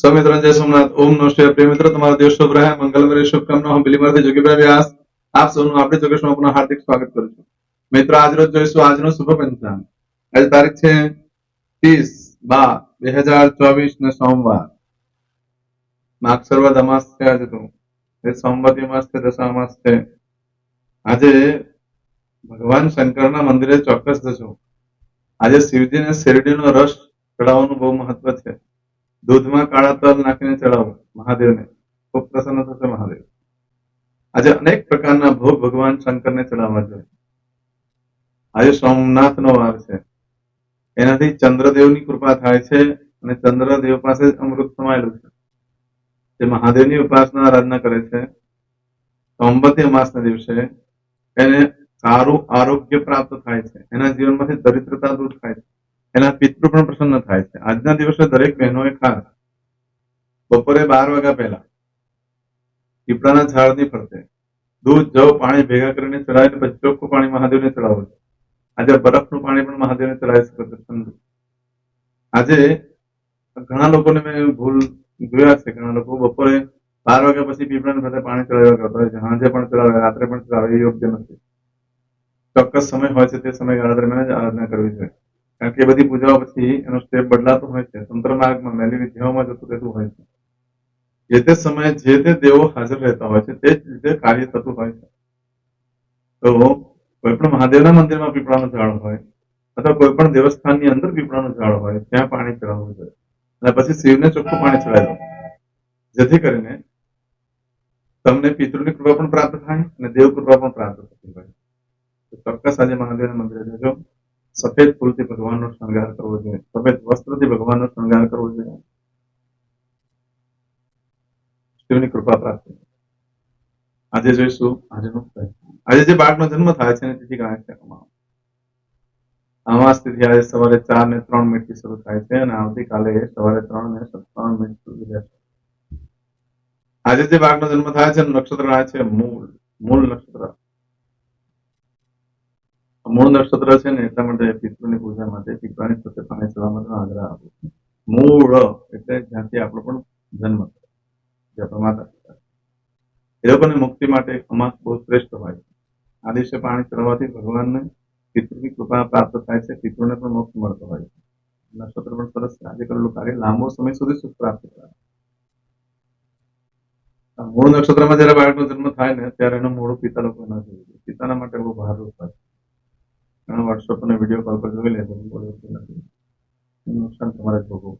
સ્વામિત્ર જય સોમનાથ. ઓમ નો શ્રી પ્રિય મિત્રો, તમારો દિવસ શુભ રહે. મંગલમય શુભકામના હું બિલીમાંથી જોગીભાઈ વ્યાસ. આપ સૌનું આપણી ચોક્કસમાં પુનઃ હાર્દિક સ્વાગત કરું છું. મિત્રો, આજ રોજ જોઈશું આજનો શુભ પંચાંગ આજે તારીખ છે ત્રીસ બાર બે હજાર ચોવીસ ને સોમવાર. માગ સર્વદ અમાસ છે આજે તો. એ સોમવતી માસ છે દશા માસ છે. આજે ભગવાન શંકરના મંદિરે ચોક્કસ જશો આજે શિવજીને શેરડીનો રસ ચડાવવાનું બહુ મહત્વ છે. દૂધમાં કાળા તલ નાખીને ચડાવો, મહાદેવને. ખૂબ પ્રસન્ન થશે મહાદેવ. આજે અનેક પ્રકારના ભોગ ભગવાન શંકરને ચડાવવા જોઈએ આજે સોમનાથનો વાર છે. એનાથી ચંદ્રદેવની કૃપા થાય છે અને ચંદ્રદેવ પાસે અમૃત સમાયેલું છે. જે મહાદેવની ઉપાસના આરાધના કરે છે. સોમવતી અમાસના દિવસે એને સારું આરોગ્ય પ્રાપ્ત થાય છે. એના જીવનમાંથી દરિદ્રતા દૂર થાય છે. એના પિતૃ પણ પ્રસન્ન થાય છે. આજના દિવસે દરેક બહેનોએ ખાસ બપોરે બાર વાગ્યા પહેલા પીપળાના ઝાડની ફરતે દૂધ, જવ, પાણી ભેગા કરીને ચડાવીને ચોખ્ખું પાણી મહાદેવને ચડાવવું છે. આજે બરફનું પાણી પણ મહાદેવને ચડાવી શકો છો આજે ઘણા લોકોને મેં ભૂલ જોયા છે. ઘણા લોકો બપોરે બાર વાગ્યા પછી પીપળાની ફરતે પાણી ચડાવ્યા કરતા હોય છે. સાંજે પણ ચડાવે રાત્રે પણ ચડાવે એ યોગ્ય નથી. ચોક્કસ સમય હોય છે તે સમયગાળા દરમિયાન જ આરાધના કરવી જોઈએ. કારણ કે બધી પૂજાઓ પછી એનો સ્ટેપ બદલાતો હોય છે. તંત્ર માર્ગમાં મેલી વિદ્યાઓમાં જતું રહેતું હોય છે. જે તે સમયે જે તે દેવો હાજર રહેતા હોય છે, તે જ રીતે કાર્ય થતું હોય છે. તો કોઈ પણ મહાદેવના મંદિરમાં પીપળાનો ઝાડ હોય અથવા કોઈ પણ દેવસ્થાનની અંદર પીપળાનું ઝાડ હોય, ત્યાં પાણી ચડાવવું જોઈએ. અને પછી શિવને ચોખ્ખું પાણી ચડાવી જેથી કરીને તમને પિતૃની કૃપા પણ પ્રાપ્ત થાય અને દેવ કૃપા પણ પ્રાપ્ત થતી હોય. ચોક્કસ આજે મહાદેવના મંદિરે જજો. સફેદ ફૂલથી ભગવાનનો શણગાર કરવો જોઈએ. સફેદ વસ્ત્રથી ભગવાનનો શણગાર કરવો જોઈએ. શિવની કૃપા પ્રાપ્ત. આજે જોઈશું. આજનો આજે જે બાળકનો જન્મ થાય છે તિથિ ગણાય અમાસ તિથિ આજે સવારે ચાર ને ત્રણ મિનિટથી શરૂ થાય છે અને આવતીકાલે સવારે ત્રણ ને સત્તાવન મિનિટ સુધી રહેશે. આજે જે બાળકનો જન્મ થાય છે નક્ષત્ર છે મૂળ. મૂળ નક્ષત્ર. મૂળ નક્ષત્ર છે ને એટલા માટે પિતૃની પૂજા માટે પીપળાની સાથે પાણી માટે આગ્રહ આપું મૂળ, એટલે જ્યાંથી આપણો પણ જન્મ જે આપણા એ લોકોને મુક્તિ માટે અમાસ બહુ શ્રેષ્ઠ હોય છે. આ દિવસે પાણી ચડવાથી ભગવાનને પિતૃની કૃપા પ્રાપ્ત થાય છે, પિતૃને પણ મોક્ષ મળતો હોય છે. નક્ષત્ર પણ સરસ કાર્ય કરેલું કાર્ય લાંબો સમય સુધી સુખ પ્રાપ્ત થાય મૂળ નક્ષત્રમાં જયારે બાળકનો જન્મ થાય ને, ત્યારે એનું મૂળ પિતા લોકો ના જોઈએ. પિતાના માટે બહુ ભારરૂપ હોય છે વોટ્સઅપ અને વીડિયો કોલ પર જોઈ એનું નુકસાન તમારે ભોગવું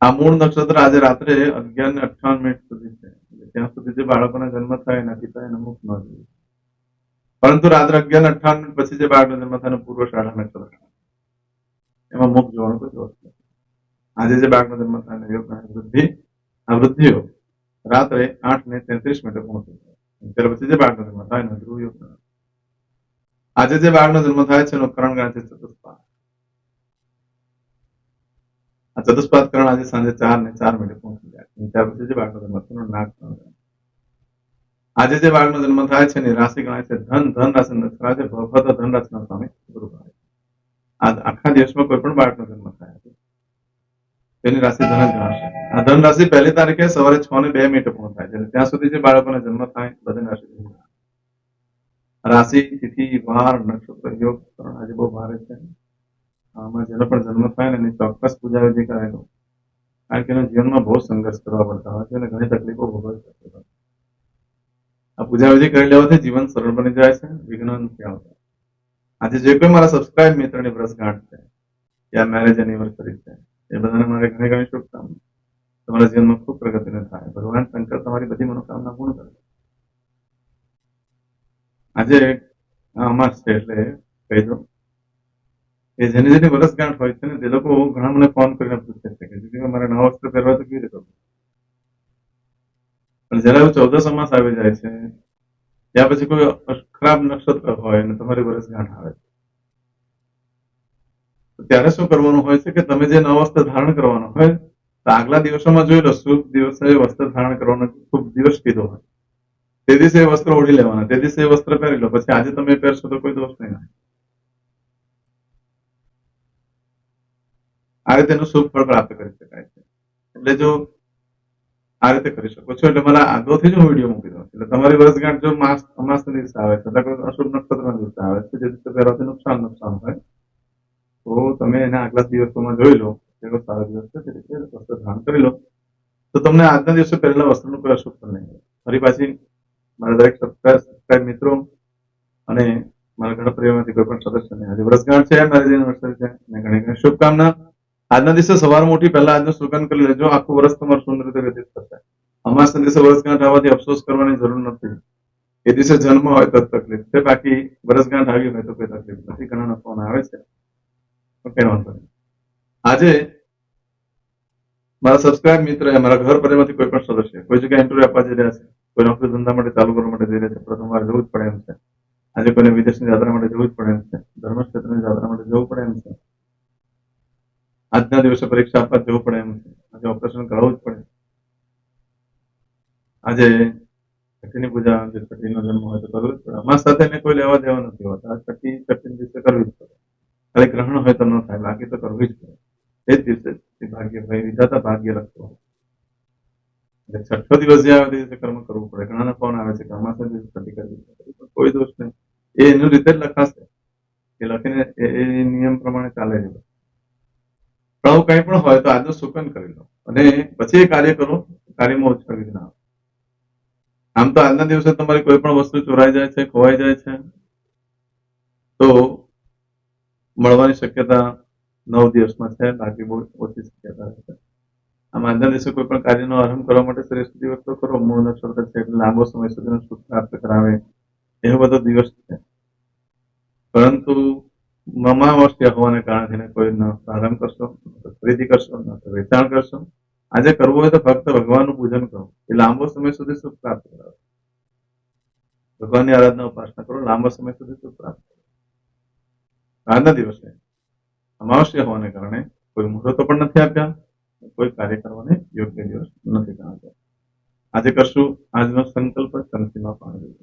આ મૂળ નક્ષત્ર આજે રાત્રે અગિયાર ને અઠાવન મિનિટ સુધી છે. ત્યાં સુધી જે બાળકોના જન્મ થાય એના પિતા એને ન જોઈએ પરંતુ રાત્રે અગિયાર ને અઠાવન મિનિટ પછી જે બાળકનો જન્મ થાય પૂર્વ શાળા નક્ષત્ર એમાં મુખ જોવાનું કોઈ દોષ નથી. આજે જે બાળકનો જન્મ થાય યોગ વૃદ્ધિ. આ વૃદ્ધિઓ રાત્રે આઠ ને તેત્રીસ મિનિટે પહોંચી જાય ત્યાર પછી જે બાળકનો જન્મ થાય એનો ધ્રુવ યોગ આજે જે બાળનો જન્મ થાય છે એનું કરણ ગણાય છે ચતુષ્પાદ. આ ચતુષ્પાદ કરણ આજે સાંજે ચાર ને ચાર મિનિટે પહોંચી જાય ત્યાર પછી જે બાળનો જન્મ થયો નાગ આજે જે બાળનો જન્મ થાય છે એની રાશિ ગણાય છે ધન. ધન રાશિ નક્ષત્ર છે. ભગવત ધન રાશિના સ્વામી ગુરુ ગણાય. આ આખા દિવસમાં કોઈ પણ બાળકનો જન્મ થાય છે, તેની રાશિ ધન જ ગણાશે. આ ધન રાશિ પહેલી તારીખે સવારે છ ને બે મિનિટે પૂર્ણ થાય છે ત્યાં સુધી જે બાળકોને જન્મ થાય બધી રાશિ ગણાય. રાશિ, તિથિ, વાર, નક્ષત્ર, યોગ કરણ આજે બહુ ભારે છે. આમાં જેનો પણ જન્મ થાય ને એની ચોક્કસ પૂજા વિધિ કરાયેલો કારણ કે એના જીવનમાં બહુ સંઘર્ષ કરવા પડતા હોય છે અને ઘણી તકલીફો ભોગવવી પડતી હોય. આ પૂજા વિધિ કરી લેવાથી જીવન સરળ બની જાય છે વિઘ્ન નથી આવતા આજે જે કોઈ મારા સબસ્ક્રાઇબ મિત્રની વર્ષગાંઠ છે યા મેરેજ એનિવર્સરી છે, એ બધાને મારે ઘણી ઘણી શુભકામના તમારા જીવનમાં ખૂબ પ્રગતિને થાય. ભગવાન શંકર તમારી બધી મનોકામના પૂર્ણ કરે. આજે અમાસ છે એટલે કહી દઉં એ જેની જેની વર્ષગાંઠ હોય છે ને તે લોકો ઘણા મને ફોન કરીને પૂછે છે કે દીદી મારે નવા વસ્ત્ર પહેરવા તો કેવી રીતે પણ જયારે ચૌદસ અમાસ આવી જાય છે ત્યાર પછી કોઈ ખરાબ નક્ષત્ર હોય અને તમારી વર્ષગાંઠ આવે છે. ત્યારે શું કરવાનું હોય છે કે તમે જે નવા વસ્ત્ર ધારણ કરવાનું હોય, તો આગલા દિવસોમાં જોઈ લો, શુભ દિવસે વસ્ત્ર ધારણ કરવાનો શુભ દિવસ કીધો હોય. તે દિવસે વસ્ત્ર ઓઢી લેવાના, તે દિવસે વસ્ત્ર પહેરી લો, પછી આજે તમે પહેરશો તો કોઈ દોષ નહીં આ રીતે એનું શુભ ફળ પ્રાપ્ત કરી શકાય છે. એટલે જો આ રીતે કરી શકો છો, એટલે મારા આગળથી જ હું વીડિયો મૂકી દઉં. એટલે તમારી વર્ષગાંઠ જો માસ અમાસના દિવસે આવે છે અથવા અશુભ નક્ષત્રના દિવસે આવે છે, જે દિવસે પહેરવાથી નુકસાન નુકસાન હોય તો તમે એના આગલા દિવસોમાં જોઈ લો, એવો સારો દિવસ છે તે રીતે વસ્ત્ર ધારણ કરી લો. તો તમને આજના દિવસે પહેરેલા વસ્ત્રનું કોઈ અશુભ નહીં ફરી પાછી મારા દરેક સબસ્ક્રાઇબ મિત્રો અને મારા ઘણા પરિવારમાંથી કોઈ પણ સદસ્યને આજે વર્ષગાંઠ છે. મેરેજ એનિવર્સરી છે અને ઘણી ઘણી શુભકામના. આજના દિવસે સવારમાં ઉઠી પહેલા આજનું સુગંધ કરી લેજો. આખું વર્ષ તમારું સુંદર રીતે વ્યતીત થશે. અમાસના દિવસે વર્ષગાંઠ આવવાથી અફસોસ કરવાની જરૂર નથી. એ દિવસે જન્મ હોય તો તકલીફ છે. બાકી વર્ષગાંઠ આવી હોય તો કોઈ તકલીફ નથી. ઘણા ફોન આવે છે. આજે મારા સબસ્ક્રાઇબ મિત્ર મારા ઘર પરિવારમાંથી કોઈ પણ સદસ્ય કોઈ જગ્યાએ ઇન્ટરવ્યુ આપવા જઈ રહ્યા છે. કોઈ નોકરી ધંધા માટે ચાલુ કરવા માટે જઈ રહ્યા છે પ્રથમવાર જવું જ પડે એમ છે. આજે કોઈને વિદેશની યાત્રા માટે જવું જ પડે એમ છે. ધર્મ ક્ષેત્રની યાત્રા માટે જવું પડે એમ છે. આજના દિવસે પરીક્ષા આપવા જવું પડે એમ છે. આજે ઓપરેશન કરાવવું જ પડે. આજે છઠ્ઠીની પૂજા જે છઠ્ઠીનો જન્મ હોય તો કરવું જ પડે. અમાસ સાથે એને કોઈ લેવા દેવા નથી હોતા. છઠ્ઠી છઠ્ઠી દિવસે કરવી જ પડે. ખાલી ગ્રહણ હોય તો ન થાય, બાકી તો કરવી જ પડે. એ જ દિવસે ભાગ્ય, ભાઈ વિધાતા ભાગ્ય લખતો હોય છઠ્ઠો દિવસ જે આવે તે દિવસે કર્મ કરવું પડે. ઘણાને ફોન આવે છે કે અમાસના દિવસે છઠ્ઠી કરવી કોઈ દોષ નહીં. એ એનું રીતે જ લખાશે. એ લખીને એ નિયમ પ્રમાણે ચાલે છે. પણ આવું કઈ પણ હોય તો આજનું સુકન કરી લો. અને પછી એ કાર્ય કરો. કાર્યમાં ઉછળવી ના આમ તો આજના દિવસે તમારી કોઈ પણ વસ્તુ ચોરાઈ જાય છે, ખોવાઈ જાય છે, તો મળવાની શક્યતા નવ દિવસમાં છે. બાકી બહુ ઓછી શક્યતા છે. આમ આજના દિવસે કોઈ પણ કાર્યનો આરંભ કરવા માટે શ્રેષ્ઠ દિવસ તો કરો. મૂળ નક્ષત્ર છે એટલે લાંબો સમય સુધીનો સુખ પ્રાપ્ત કરાવે. એવો બધો દિવસ છે. પરંતુ મમાવસ્યા હોવાને કારણે કોઈ ન પ્રારંભ કરશો ખરીદી કરશો, ન તો વેચાણ કરશો. આજે કરવું હોય તો ફક્ત ભગવાનનું પૂજન કરો. એ લાંબો સમય સુધી સુખ પ્રાપ્ત કરાવે? ભગવાનની આરાધના ઉપાસના કરો, લાંબા સમય સુધી સુખ પ્રાપ્ત કરો? આજના દિવસે અમાવસ્યા હોવાને કારણે કોઈ મુહૂર્તો પણ નથી આપ્યા. કોઈ કાર્ય કરવાને યોગ્ય દિવસ નથી ગણાતો. આજે કરશું આજનો સંકલ્પ સંતિમાં પાણી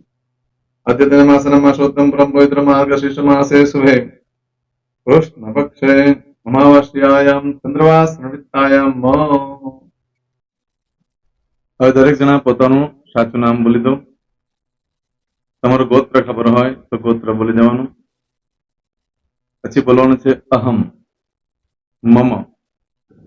અદ્યતન માસના માસોત્તમ પરમ પવિત્ર માર્ગશીર્ષ માસે શુભે કૃષ્ણ પક્ષે અમાવાસ્યાયામ ચંદ્રવાસ નવિતાયામ હવે દરેક જણા પોતાનું સાચું નામ બોલી દો. તમારું ગોત્ર ખબર હોય તો ગોત્ર બોલી જવાનું પછી બોલવાનું છે અહમ, મમ.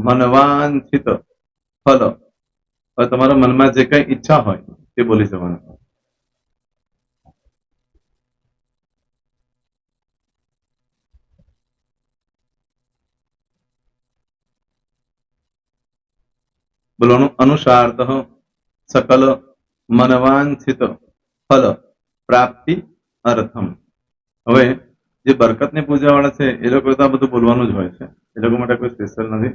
મનવાંછિત ફલ. હવે તમારા મનમાં જે કઈ ઈચ્છા હોય, તે બોલી જવાનું. બોલવાનું, અનુસારતઃ સકલ મનવાંછિત ફલ. પ્રાપ્તિ અર્થમ. હવે જે બરકતની પૂજા વાળા છે, એ લોકો તો આ બધું બોલવાનું જ હોય છે. એ લોકો માટે કોઈ સ્પેશિયલ નથી.